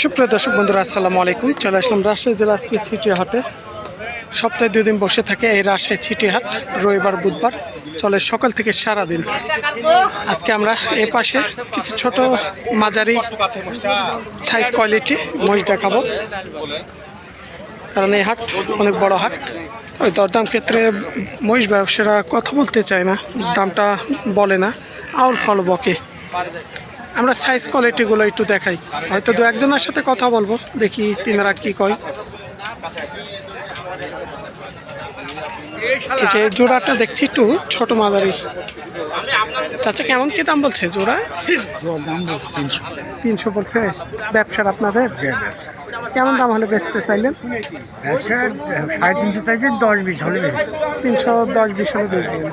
সুপ্রিয় দর্শক বন্ধুরা, আসসালামু আলাইকুম। চলে আসলাম রাজশাহী জেলা আজকে সিটি হাটে সপ্তাহে দুই দিন বসে থাকে এই রাজশাহী সিটি হাট রবিবার, বুধবার। চলে সকাল থেকে সারা দিন আজকে আমরা এ পাশে কিছু ছোট মাঝারি সাইজ কোয়ালিটি মহিষ দেখাবো। কারণ এই হাট অনেক বড় হাট। ওই দরদাম ক্ষেত্রে মহিষ ব্যবসায়ীরা কথা বলতে চায় না, দামটা বলে না। আউল ফল বকে। আমরা সাইজ কোয়ালিটিগুলো একটু দেখাই। হয়তো দু একজনের সাথে কথা বলব দেখি তিনারা কি কয়। এই যে জোড়াটা দেখছি একটু ছোট মাদারি। চাচা কেমন কি দাম বলছে জোড়া? তিনশো। তিনশো বলছে? ব্যবসার আপনাদের? কেমন দাম হলে বেচতে চাইলেন? সাড়ে তিনশো থেকে দশ বিশ হলে তিনশো দশ বিশ হলে বেচবেন।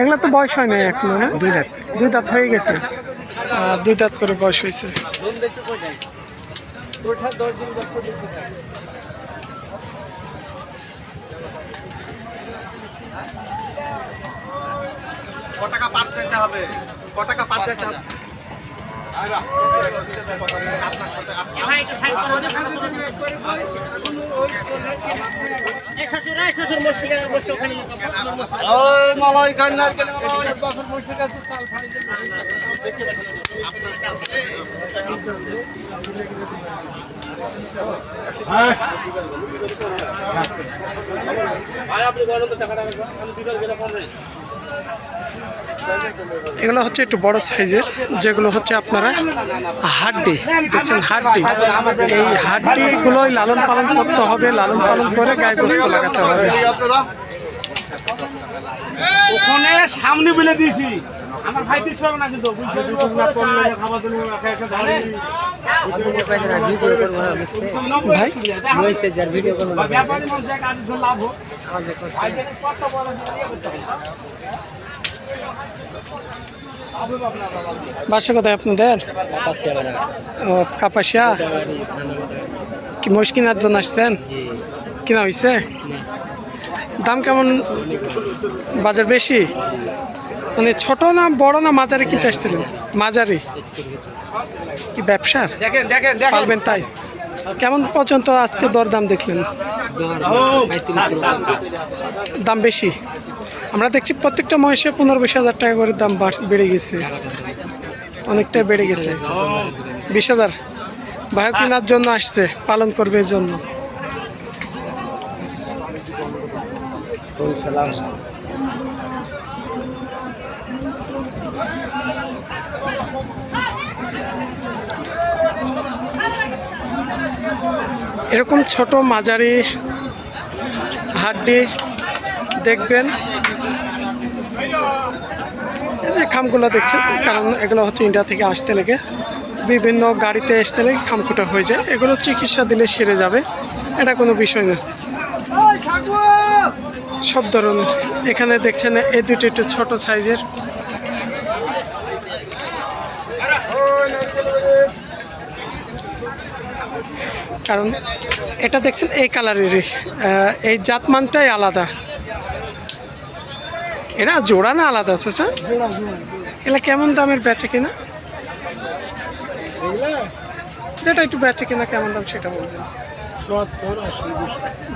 এগুলো তো বয়স হয় নাই এখনও না? দুই দাঁত। দুই দাঁত হয়ে গেছে? দুই দাঁত করে বয়স হয়েছে। কটাকা দিতে হবে? কটাকা পাত দিতে হবে ওই মালাই খান না এগুলো হচ্ছে একটু বড় সাইজের যেগুলো হচ্ছে আপনারা হাড্ডি দেখছেন হাড্ডি এই হাড্ডিগুলোই লালন পালন করতে হবে লালন পালন করে গায়ে গোস্ত লাগাতে হবে ওখানে সামনে বলে দিয়েছি আমার ভাই দিচ্ছে না কিন্তু ভাই আজ লাভ হোক ভাই যদি কত বড় ইয়ে করতে হবে। বাসা কোথায় আপনাদের? ও কাপাসিয়া? কি মহিষ কেনার জন্য আসছেন? কিনা হয়েছে দাম কেমন? বাজার বেশি? মানে ছোট না বড় না মাঝারি কিনতে আসছিলেন? মাঝারি? কি ব্যবসা? পারবেন তাই? কেমন পর্যন্ত আজকে দরদাম দেখলেন? দাম বেশি? আমরা দেখছি প্রত্যেকটা মহিষে পনেরো বিশ হাজার টাকা করে দাম বাড়- গেছে। অনেকটা বেড়ে গেছে। বিশ হাজার। ভাই কেনার জন্য আসছে, পালন করবে এর জন্য। এরকম ছোট মাঝারি হাড্ডি দেখবেন। যে খামগুলো দেখছেন, কারণ এগুলো হচ্ছে ইন্ডিয়া থেকে আসতে লেগে, বিভিন্ন গাড়িতে আসতে লেগে খামকুটা হয়ে যায়। এগুলো চিকিৎসা দিলে সেরে যাবে, এটা কোনো বিষয় না। সব ধরনের। এখানে দেখছেন এই দুটো একটু ছোট সাইজের। কারণ এটা দেখছেন এই কালারেরই এই জাতমানটাই আলাদা। এরা জোড়া না আলাদা আছে স্যার? এগুলা কেমন দামের বেচে কিনা? যেটা একটু বেচে কিনা কেমন দাম সেটা বলবেন।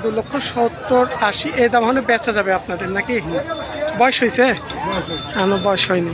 দু লক্ষ সত্তর আশি এই দাম হলে বেচা যাবে আপনাদের নাকি? বয়স হয়েছে? আমার বয়স হয়নি?